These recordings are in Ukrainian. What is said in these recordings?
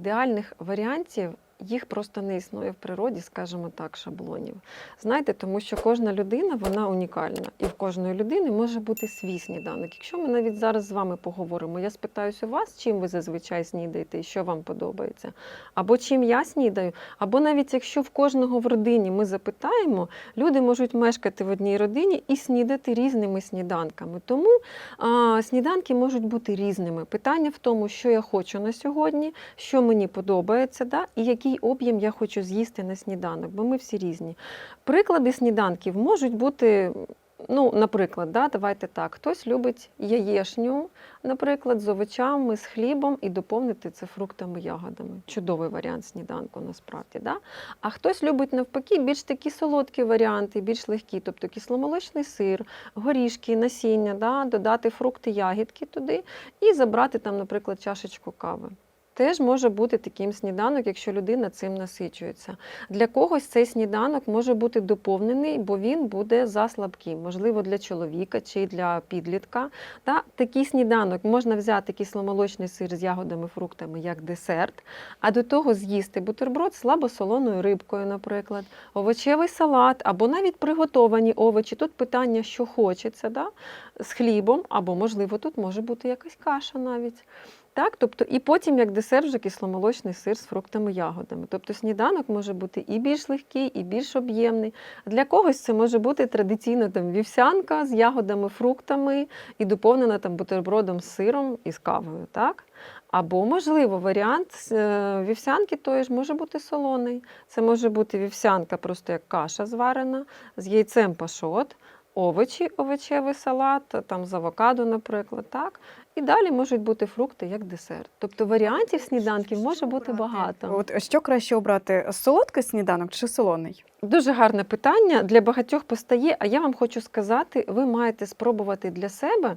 ідеальних варіантів. Їх просто не існує в природі, скажімо так, шаблонів. Знаєте, тому що кожна людина вона унікальна, і в кожної людини може бути свій сніданок. Якщо ми навіть зараз з вами поговоримо, я спитаюся у вас, чим ви зазвичай снідаєте і що вам подобається, або чим я снідаю, або навіть якщо в кожного в родині ми запитаємо, люди можуть мешкати в одній родині і снідати різними сніданками. Тому а, сніданки можуть бути різними. Питання в тому, що я хочу на сьогодні, що мені подобається, да, і який об'єм я хочу з'їсти на сніданок, бо ми всі різні. Приклади сніданків можуть бути. Ну, наприклад, да, давайте так, хтось любить яєшню, наприклад, з овочами, з хлібом і доповнити це фруктами, ягодами. Чудовий варіант сніданку насправді. Да? А хтось любить навпаки більш такі солодкі варіанти, більш легкі, тобто кисломолочний сир, горішки, насіння, да? додати фрукти, ягідки туди і забрати там, наприклад, чашечку кави. Теж може бути таким сніданок, якщо людина цим насичується. Для когось цей сніданок може бути доповнений, бо він буде заслабким, можливо, для чоловіка чи для підлітка. Та такий сніданок можна взяти кисломолочний сир з ягодами, фруктами як десерт, а до того з'їсти бутерброд з слабосолоною рибкою, наприклад, овочевий салат або навіть приготовані овочі. Тут питання, що хочеться, да? з хлібом, або, можливо, тут може бути якась каша навіть. Так, тобто, і потім, як десерт, вже кисломолочний сир з фруктами ягодами. Тобто сніданок може бути і більш легкий, і більш об'ємний. Для когось це може бути традиційно там вівсянка з ягодами, фруктами і доповнена там бутербродом з сиром і з кавою. Так? Або, можливо, варіант е, вівсянки тої ж може бути солоний. Це може бути вівсянка, просто як каша зварена, з яйцем пашот, овочі, овочевий салат, там з авокадо, наприклад. Так? І далі можуть бути фрукти як десерт. Тобто варіантів сніданків може бути багато. От що краще обрати солодкий сніданок чи солоний? Дуже гарне питання для багатьох постає. А я вам хочу сказати, ви маєте спробувати для себе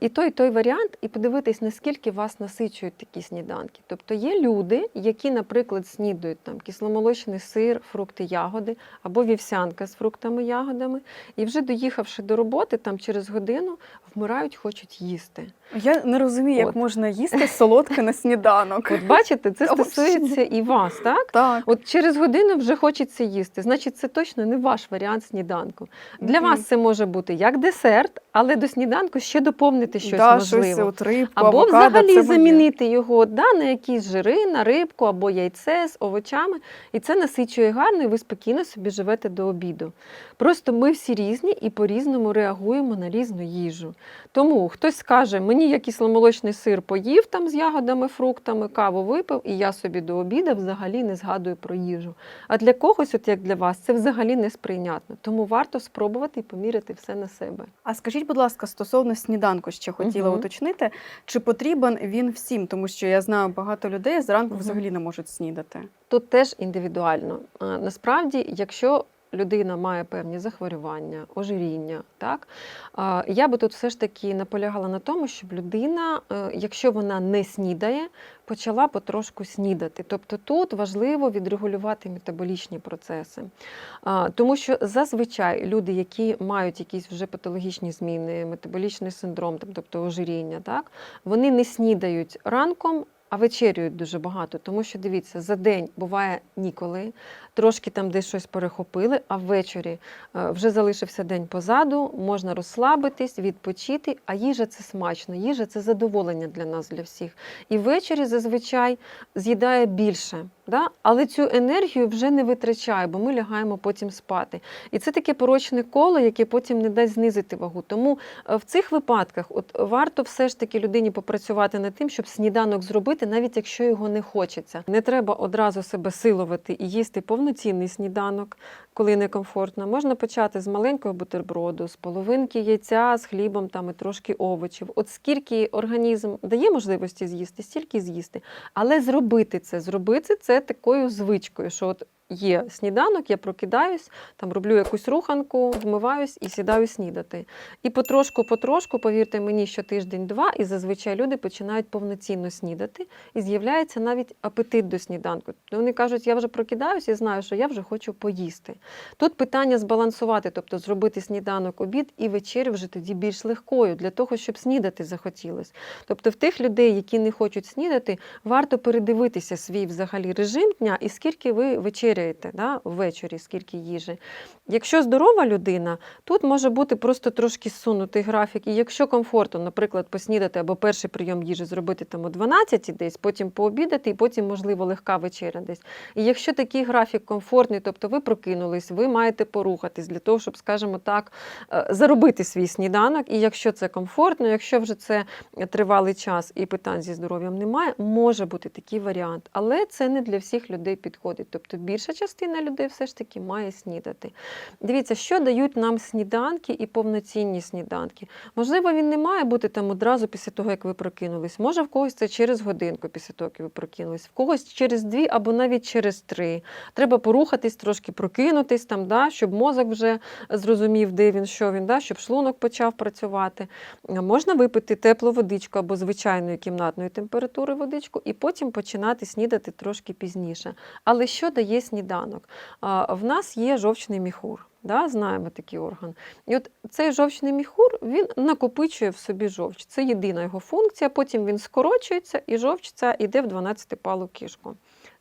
і той, і той варіант, і подивитись, наскільки вас насичують такі сніданки. Тобто є люди, які, наприклад, снідають там кисломолочний сир, фрукти, ягоди, або вівсянка з фруктами, ягодами, і вже доїхавши до роботи, там через годину вмирають, хочуть їсти. Я не розумію, як можна їсти солодке на сніданок. От бачите, це стосується і вас, так? Так. От через годину вже хочеться їсти. Значить, це точно не ваш варіант сніданку. Для вас це може бути як десерт, але до сніданку ще доповнити щось да, можливо. щось от рибку, Або авокадо, взагалі замінити його да, на якісь жири, на рибку або яйце з овочами. І це насичує гарно, і ви спокійно собі живете до обіду. Просто ми всі різні і по-різному реагуємо на різну їжу. Тому хтось скаже, мені я кисломолочний сир поїв там з ягодами, фруктами, каву випив, і я собі до обіду взагалі не згадую про їжу. А для когось, от як для вас, це взагалі не сприйнятно. Тому варто спробувати і поміряти все на себе. А скажіть, будь ласка, стосовно сніданку, ще хотіла угу. уточнити, чи потрібен він всім? Тому що я знаю, багато людей зранку угу. взагалі не можуть снідати. Тут теж індивідуально. Насправді, якщо людина має певні захворювання, ожиріння, так я би тут все ж таки наполягала на тому, щоб людина, е, якщо вона не снідає, почала потрошку снідати. Тобто тут важливо відрегулювати метаболічні процеси. Тому що зазвичай люди, які мають якісь вже патологічні зміни, метаболічний синдром, тобто ожиріння, так, вони не снідають ранком. А вечерюють дуже багато, тому що дивіться, за день буває ніколи, трошки там десь щось перехопили, а ввечері е, вже залишився день позаду, можна розслабитись, відпочити. А їжа це смачно, їжа це задоволення для нас, для всіх. І ввечері зазвичай з'їдає більше, да? але цю енергію вже не витрачає, бо ми лягаємо потім спати. І це таке порочне коло, яке потім не дасть знизити вагу. Тому е, в цих випадках от варто все ж таки людині попрацювати над тим, щоб сніданок зробити, навіть якщо його не хочеться. Не треба одразу себе силувати і їсти повноцінний сніданок, коли некомфортно. Можна почати з маленького бутерброду, з половинки яйця, з хлібом там і трошки овочів. От скільки організм дає можливості з'їсти, стільки з'їсти. Але зробити це, зробити це такою звичкою, що от є сніданок, я прокидаюсь, там роблю якусь руханку, вмиваюсь і сідаю снідати. І потрошку, потрошку, повірте мені, що тиждень-два, і зазвичай люди починають повноцінно снідати, і з'являється навіть апетит до сніданку. Вони кажуть, я вже прокидаюсь і знаю, що я вже хочу поїсти. Тут питання збалансувати, тобто зробити сніданок, обід і вечерю вже тоді більш легкою, для того, щоб снідати захотілось. Тобто в тих людей, які не хочуть снідати, варто передивитися свій взагалі режим дня і скільки ви вечеряєте да, ввечері, скільки їжі. Якщо здорова людина, тут може бути просто трошки зсунутий графік. І якщо комфортно, наприклад, поснідати або перший прийом їжі зробити там о 12 десь, потім пообідати, і потім, можливо, легка вечеря десь. І якщо такий графік комфортний, тобто ви прокинулись, ви маєте порухатись для того, щоб, скажімо так, е, заробити свій сніданок. І якщо це комфортно, якщо вже це тривалий час і питань зі здоров'ям немає, може бути такий варіант. Але це не для всіх людей підходить. Тобто більша частина людей все ж таки має снідати. Дивіться, що дають нам сніданки і повноцінні сніданки. Можливо, він не має бути там одразу після того, як ви прокинулись. Може, в когось це через годинку після того, як ви прокинулись, в когось через дві або навіть через три. Треба порухатись, трошки прокинутись там, да, щоб мозок вже зрозумів, де він, що він, да, щоб шлунок почав працювати. Можна випити теплу водичку або звичайної кімнатної температури водичку, і потім починати снідати трошки пізніше. Але що дає сніданок? В нас є жовчний міхур. Да, знаємо такий орган. І от цей жовчний міхур він накопичує в собі жовч. Це єдина його функція. Потім він скорочується, і жовч ця йде в 12-палу кішку.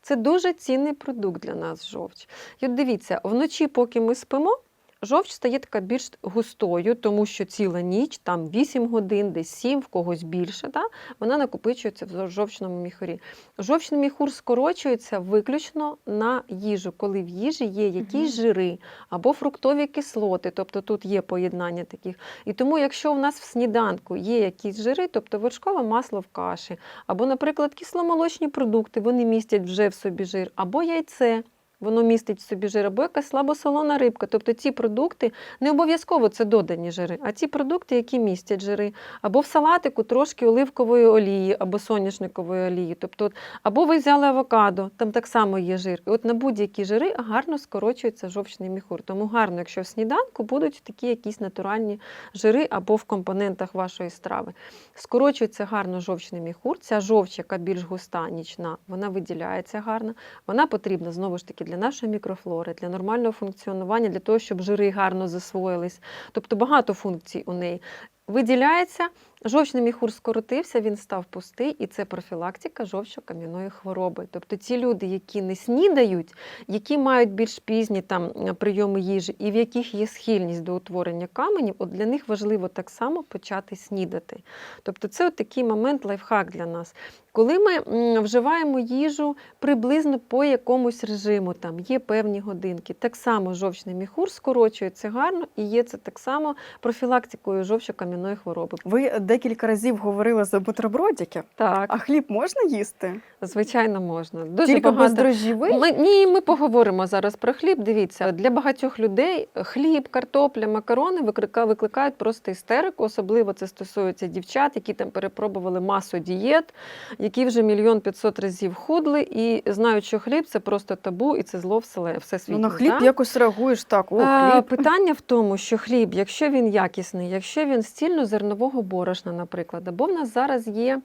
Це дуже цінний продукт для нас жовч. І от дивіться, вночі, поки ми спимо, жовч стає така більш густою, тому що ціла ніч, там 8 годин, десь 7, в когось більше, да? вона накопичується в жовчному міхурі. Жовчний міхур скорочується виключно на їжу, коли в їжі є якісь жири або фруктові кислоти, тобто тут є поєднання таких. І тому, якщо у нас в сніданку є якісь жири, тобто вершкове масло в каші, або, наприклад, кисломолочні продукти, вони містять вже в собі жир, або яйце. Воно містить в собі жир, або якась слабосолона рибка. Тобто ці продукти не обов'язково це додані жири, а ті продукти, які містять жири, або в салатику трошки оливкової олії, або соняшникової олії. Тобто, або ви взяли авокадо, там так само є жир. І от на будь-які жири гарно скорочується жовчний міхур. Тому гарно, якщо в сніданку будуть такі якісь натуральні жири або в компонентах вашої страви. Скорочується гарно жовчний міхур. Ця жовч, яка більш густа, нічна, вона виділяється гарно. Вона потрібна знову ж таки для нашої мікрофлори, для нормального функціонування, для того, щоб жири гарно засвоїлись. Тобто багато функцій у неї. Виділяється, жовчний міхур скоротився, він став пустий, і це профілактика жовчокам'яної хвороби. Тобто ті люди, які не снідають, які мають більш пізні там прийоми їжі, і в яких є схильність до утворення каменів, от для них важливо так само почати снідати. Тобто це от такий момент лайфхак для нас. Коли ми вживаємо їжу приблизно по якомусь режиму, там є певні годинки, так само жовчний міхур скорочується гарно і є це так само профілактикою жовчокам'яної хвороби. Ви декілька разів говорили за бутербродики, Так, а хліб можна їсти? звичайно, можна. Дуже Тільки багато. бездрожжєвий? Ми, ні, ми поговоримо зараз про хліб. Дивіться, для багатьох людей хліб, картопля, макарони викликають просто істерику. Особливо це стосується дівчат, які там перепробували масу дієт, які вже мільйон п'ятсот разів худли і знають, що хліб це просто табу і це зло все всесвітнє. Ну, на хліб да? якось реагуєш так. О, Е, хліб. Питання в тому, що хліб, якщо він якісний, якщо він з цільнозернового борошна, наприклад, або в нас зараз є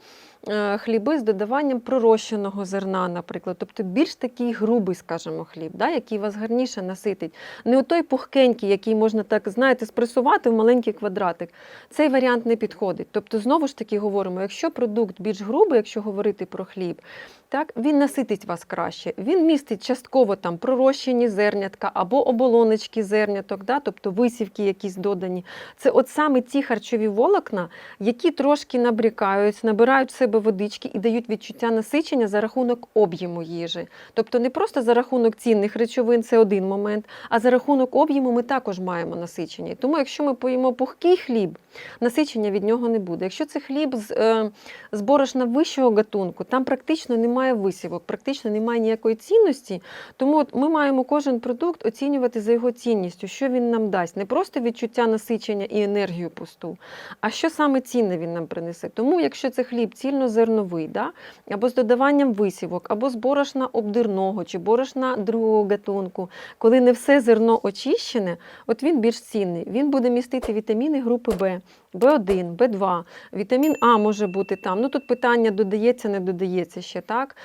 е, хліби з додаванням пророщеного зерна, наприклад, тобто більш такий грубий, скажімо, хліб, да, який вас гарніше наситить. Не отой пухкенький, який можна так, знаєте, спресувати в маленький квадратик. Цей варіант не підходить. Тобто, знову ж таки говоримо, якщо продукт більш грубий, якщо говорити про хліб, так, він наситить вас краще. Він містить частково там пророщені зернятка або оболоночки зерняток, да, тобто висівки якісь додані. Це от саме ті харчові волокна, які трошки набрікають, набирають в себе водички і дають відчуття насичення за рахунок об'єму їжі. Тобто не просто за рахунок цінних речовин, це один момент, а за рахунок об'єму ми також маємо насичення. Тому, якщо ми поїмо пухкий хліб, насичення від нього не буде. Якщо це хліб з, е, з борошна вищого гатунку, там практично немає висівок, практично немає ніякої цінності. Тому от ми маємо кожен продукт оцінювати за його цінністю, що він нам дасть. Не просто відчуття насичення і енергію пусту, а що саме цінне він нам принесе. Тому, якщо це хліб цільнозерновий, да, або з додаванням висівок, або з борошна обдирного чи борошна другого гатунку, коли не все зерно очищене, от він більш цінний. Він буде містити вітаміни групи Б. Б1, Б2, вітамін А може бути там. Ну тут питання додається, не додається ще так.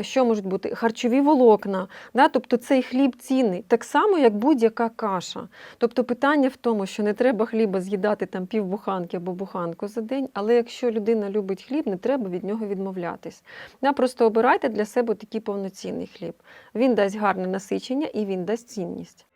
Що можуть бути? Харчові волокна. Да? Тобто цей хліб цінний, так само, як будь-яка каша. Тобто питання в тому, що не треба хліба з'їдати там півбуханки або буханку за день, але якщо людина любить хліб, не треба від нього відмовлятись. Да? Просто обирайте для себе такий повноцінний хліб. Він дасть гарне насичення і він дасть цінність.